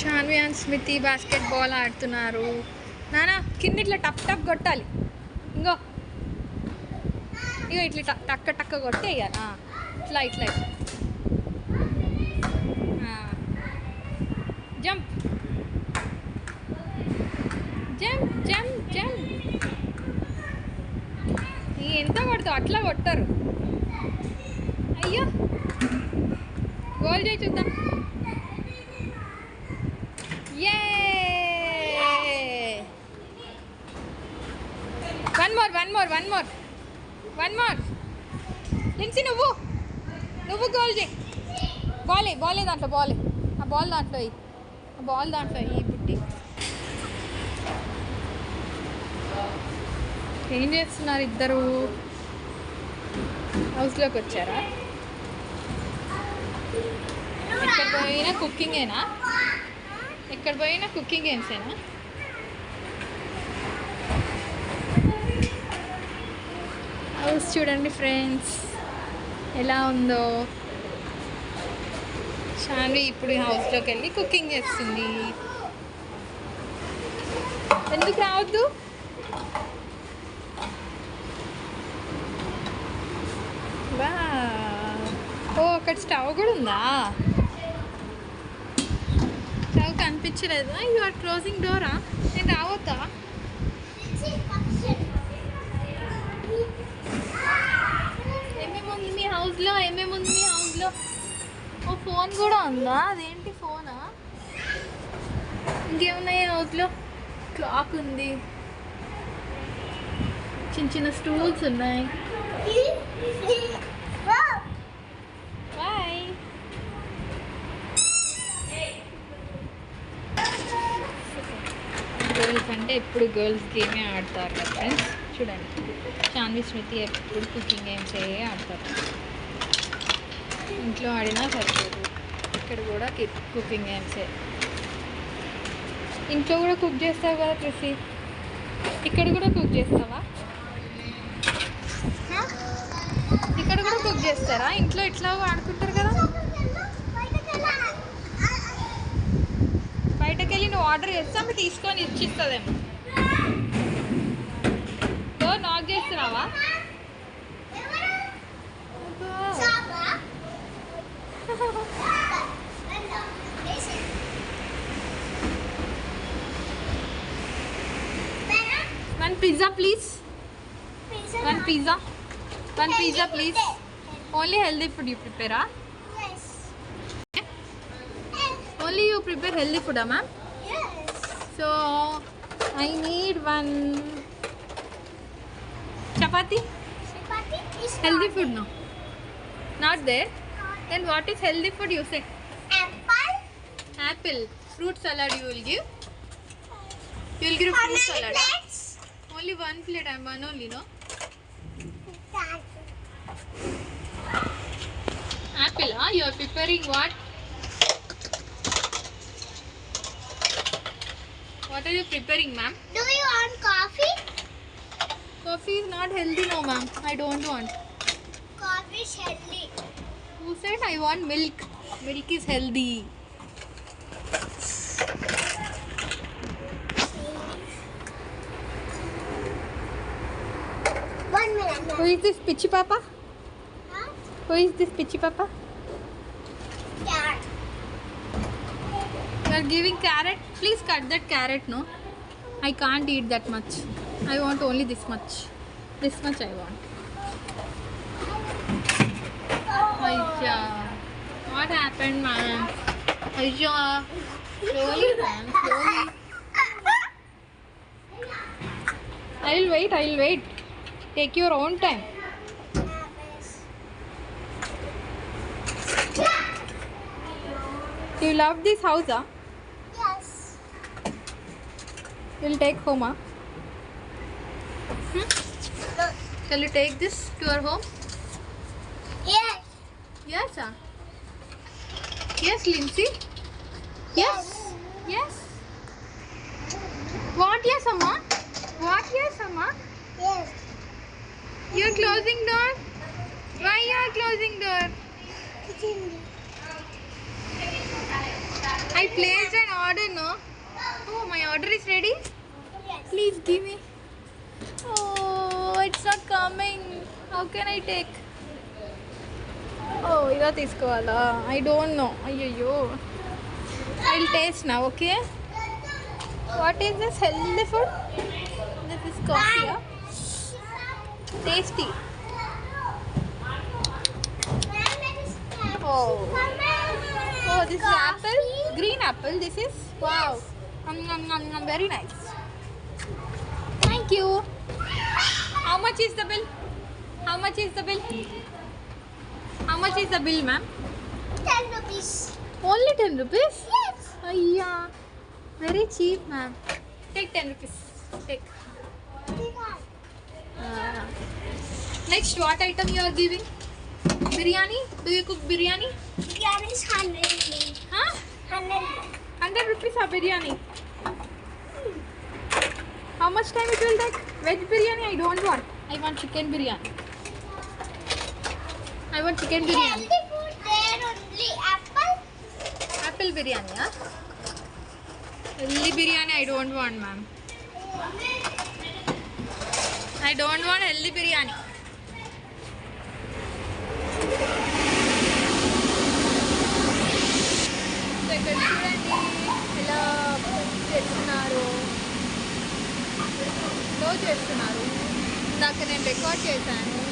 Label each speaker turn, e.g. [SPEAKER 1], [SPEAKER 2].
[SPEAKER 1] Shanvi and స్మితి basketball ఆడుతున్నారు. నానా కింద ఇట్లా టప్ టప్ కొట్టాలి. ఇంకో ఇగో ఇట్లా టక్క టక్క కొట్టేయాలి ఇట్లా ఇట్లా ఇట్లా. జంప్. Jump jump jump. ఎంత కొడతావు? అట్లా కొట్టరు. అయ్యో. గోల్ చేయి చూద్దాం ఏ one more one more one more Lincy నువ్వు. నువ్వు గోల్ చేయి. బాలే బాలే దాంట్లో బాలే ఆ బాల్ దాంట్లో ఆ బాల్ దాంట్లో ఈ బుట్టి. ఏం చేస్తున్నారు ఇద్దరు? హౌస్లోకి వచ్చారా? ఎక్కడ పోయినా కుకింగేనా ఎక్కడ పోయినా కుకింగ్ గేమ్సేనా హౌస్ చూడండి ఫ్రెండ్స్. ఎలా ఉందో. షాన్వి ఇప్పుడు హౌస్లోకి వెళ్ళి కుకింగ్ చేస్తుంది. ఎందుకు రావద్దు? వా. ఓ అక్కడ స్టవ్ కూడా ఉందా? స్టవ్ కనిపించలేదా? యు ఆర్ క్లోజింగ్ డోరా నేను రావద్దా ఏమేమి ఉంది మీ హౌస్లో ఏమేమి ఉంది? మీ హౌస్లో ఓ ఫోన్ కూడా ఉందా? అదేంటి ఫోనా? ఇంకేమున్నాయి హౌస్లో? క్లాక్ ఉంది. చిన్న చిన్న స్టూల్స్ ఉన్నాయి. బాయ్. గర్ల్స్ అంటే ఎప్పుడు గర్ల్స్ గేమే ఆడతారు కదా ఫ్రెండ్స్ చూడండి. శాన్వి స్మృతి ఎప్పుడు కుకింగ్ గేమ్స్ ఏ ఆడతారు. ఇంట్లో ఆడినా సరిపోదు. ఇక్కడ కూడా కుకింగ్ గేమ్సే. ఇంట్లో కూడా కుక్ చేస్తావు కదా కృషి? ఇక్కడ కూడా కుక్ చేస్తావా? ఇక్కడ కూడా కుక్ చేస్తారా? ఇంట్లో ఇట్లా ఆడుకుంటారు కదా? బయటకు వెళ్ళి నువ్వు ఆర్డర్ చేస్తే తీసుకొని ఇచ్చిస్తుందేమో. డోర్ నాక్ చేస్తున్నావా? One pizza, please. One pizza. One pizza, please. Only healthy food you prepare, ah? Yes. Only you prepare healthy food, ah, ma'am? Yes. So, I need one chapati. Chapati is healthy food, no? Not there then what is healthy food you say apple. Apple. fruit salad you will give? You will give fruit salad only one plate i'm one only no? Apple huh? you are preparing what? What are you preparing ma'am?
[SPEAKER 2] Do you want coffee?
[SPEAKER 1] coffee is not healthy no ma'am. I don't want.
[SPEAKER 2] Coffee is healthy.
[SPEAKER 1] Who said i want milk milk is healthy
[SPEAKER 2] One minute.
[SPEAKER 1] who is this pitchy papa
[SPEAKER 2] Huh?
[SPEAKER 1] who is this pitchy papa
[SPEAKER 2] Carrot.
[SPEAKER 1] You are giving carrot. Please cut that carrot, no? I can't eat that much. I want only this much. This much I want. Aisha. What happened, man? Aisha. Slowly, man. Slowly. I'll wait. I'll wait. Take your own time. You love this house, huh?
[SPEAKER 2] Yes.
[SPEAKER 1] You'll take home, huh? Hmm? Shall you take this to your home?
[SPEAKER 2] Yes.
[SPEAKER 1] Yes, huh? Yes, Lindsay? Yes. Yes. What, yes, Amma? What, yes, Amma?
[SPEAKER 2] Yes.
[SPEAKER 1] You're closing door? Why you are closing door?
[SPEAKER 2] Kitchen.
[SPEAKER 1] I placed an order, no? Oh, my order is ready.
[SPEAKER 2] Yes.
[SPEAKER 1] Please give me. Oh, it's not coming. How can I take? Oh, ఇలా తీసుకోవాలా I don't know అయ్యయ్యో I taste నా okay what is this healthy food this is coffee tasty Oh. Oh, this is apple, green apple. This is wow. Um, um, um, um, very nice. Thank you. How much is the bill? How Much is the bill? How much is the bill, ma'am?
[SPEAKER 2] Ten rupees.
[SPEAKER 1] Only 10 rupees?
[SPEAKER 2] Yes.
[SPEAKER 1] Ayya. Very cheap, ma'am. Take 10 rupees. Take. Ah. Next, what item you are giving? Biryani? Do you cook biryani?
[SPEAKER 2] Biryani is hundred rupees.
[SPEAKER 1] Huh?
[SPEAKER 2] Hundred.
[SPEAKER 1] 100 rupees for biryani. How much time it will take? Veg biryani I don't want. I want chicken biryani. I want chicken biryani
[SPEAKER 2] apple
[SPEAKER 1] బిర్యానీయా ఎల్లి biryani I don't want ma'am I don't want ఎల్లి బిర్యానీ ఇక్కడ చేస్తున్నారు లో చేస్తున్నారు నాకు నేను record చేశాను